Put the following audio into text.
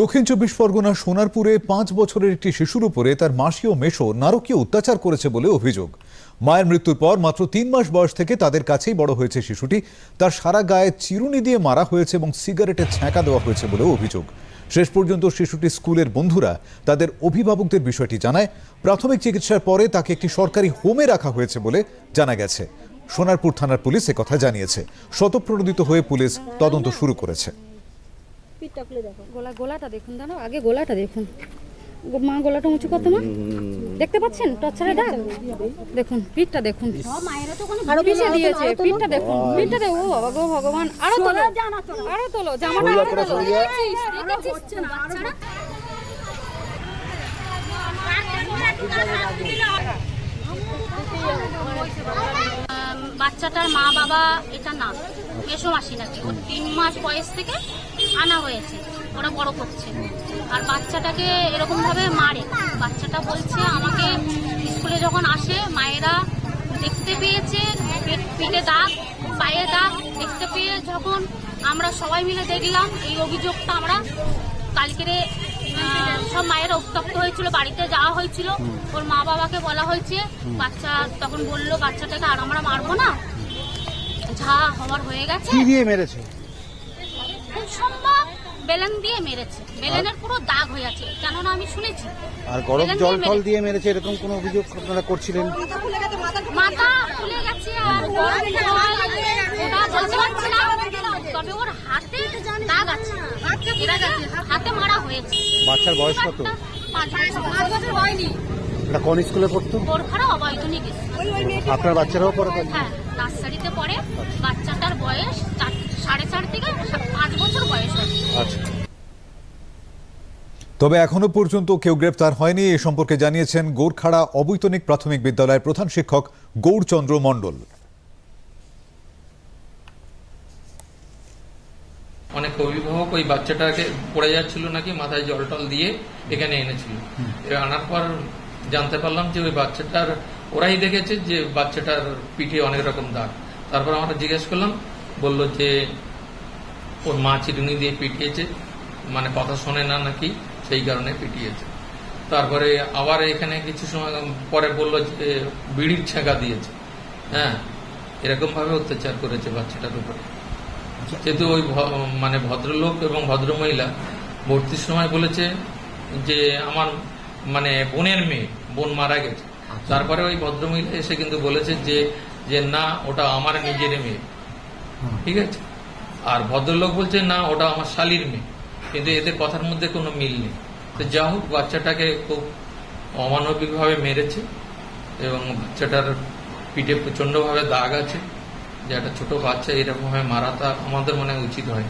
দক্ষিণ চব্বিশ পরগনা সোনারপুরে পাঁচ বছরের একটি শিশুর উপরে তার মাসি ও মেশো নারকীয় অত্যাচার করেছে বলে অভিযোগ। মায়ের মৃত্যুর পর মাত্র তিন মাস বয়স থেকে তাদের কাছেই বড় হয়েছে শিশুটি। তার সারা গায়ে চিরুনি দিয়ে মারা হয়েছে এবং সিগারেটের ছ্যাঁকা দেওয়া হয়েছে বলেও অভিযোগ। শেষ পর্যন্ত শিশুটি স্কুলের বন্ধুরা তাদের অভিভাবকদের বিষয়টি জানায়। প্রাথমিক চিকিৎসার পরে তাকে একটি সরকারি হোমে রাখা হয়েছে বলে জানা গেছে। সোনারপুর থানার পুলিশ কথা জানিয়েছে। শতপ্রণোদিত হয়ে পুলিশ তদন্ত শুরু করেছে। পিঠটা খুলে দেখো। গোলা গোলাটা দেখুন দাঁড়াও আগে গোলাটা দেখুন। মা গোলাটা উঁচু কত মা দেখতে পাচ্ছেন? টর্চারে দাগ দেখুন পিঠটা দেখুন। মায়েরা তো কোনো আরও দিয়েছে পিঠটা দেখুন পিঠটা দেখো ও বাবা গো ভগবান। আরও তোলো আরও তোলো জামাটা আরও তোলো। বাচ্চাটার মা বাবা এটা না মেসো মাসি নাকি? তিন মাস বয়স থেকে আনা হয়েছে ওরা বড় করছে। আর বাচ্চাটাকে এরকম ভাবে মারে। বাচ্চাটা বলছে আমাকে স্কুলে যখন আসে মায়েরা দেখতে পেয়েছে পেট- পিঠে দাগ পায়ে দাগ দেখতে পেয়ে যখন আমরা সবাই মিলে দেখলাম এই অভিযোগটা আমরা কালকেরে সব মায়েরা উত্তপ্ত হয়েছিল বাড়িতে যাওয়া হয়েছিল। ওর মা বাবাকে বলা হয়েছে বাচ্চা তখন বলল বাচ্চাটাকে আর আমরা মারবো না। যা হওয়ার হয়ে গেছে। দিয়ে মেরেছে? খুব বেলেন দিয়ে মেরেছে। বেলেনের পুরো দাগ হয়ে আছে কেননা আমি শুনেছি। আর গরম বেলেন জল দিয়ে টল মেরেছে। দিয়ে মেরেছে এরকম কোনো অভিযোগ আপনারা করছিলেন? মাথা ফুলে গেছে আর গরম জল ওটা বলতে পারছি না তবে ওর হাতে দাগ আছে। এরা হাতে মারা হয়েছে। বাচ্চার বয়স কত? পাঁচ বছর পাঁচ বছর। হয়নি। এটা কোন স্কুলে পড়তো? বোরখারা গেছে। আপনার বাচ্চারাও পড়ে হ্যাঁ নার্সারিতে পড়ে বাচ্চাটার তবে এখনও পর্যন্ত কেউ গ্রেপ্তার হয়নি। এ সম্পর্কে জানিয়েছেন গোরখাড়া অবৈতনিক প্রাথমিক বিদ্যালয়ের প্রধান শিক্ষক গৌরচন্দ্র মণ্ডল। অনেক অভিভাবক ওই বাচ্চাটাকে পড়ে যাচ্ছিল নাকি, মাথায় জল টল দিয়ে এখানে এনেছিল। আনার পর জানতে পারলাম যে ওই বাচ্চাটার, ওরাই দেখেছে যে বাচ্চাটার পিঠে অনেক রকম দাগ। তারপর আমরা জিজ্ঞেস করলাম, বলল যে ওর মা চিরুনি দিয়ে পিটিয়েছে মানে কথা শোনে না নাকি? সেই কারণে পিটিয়েছে। তারপরে আবার এখানে কিছু সময় পরে বলল যে বিড়ির ছেঁকা দিয়েছে। হ্যাঁ এরকম ভাবে অত্যাচার করেছে বাচ্চাটার উপরে। যেহেতু ওই মানে ভদ্রলোক এবং ভদ্রমহিলা ভর্তির সময় বলেছে যে আমার মানে বোনের মেয়ে বোন মারা গেছে। তারপরে ওই ভদ্রমহিলা এসে কিন্তু বলেছে যে যে না ওটা আমার নিজের মেয়ে। ঠিক আছে? আর ভদ্রলোক বলছে না ওটা আমার শালির মেয়ে। কিন্তু এদের কথার মধ্যে কোনো মিল নেই। তো যা হোক, বাচ্চাটাকে খুব অমানবিকভাবে মেরেছে এবং বাচ্চাটার পিঠে প্রচণ্ডভাবে দাগ আছে। যে একটা ছোটো বাচ্চা এরকমভাবে মারা তা আমাদের মনে উচিত হয়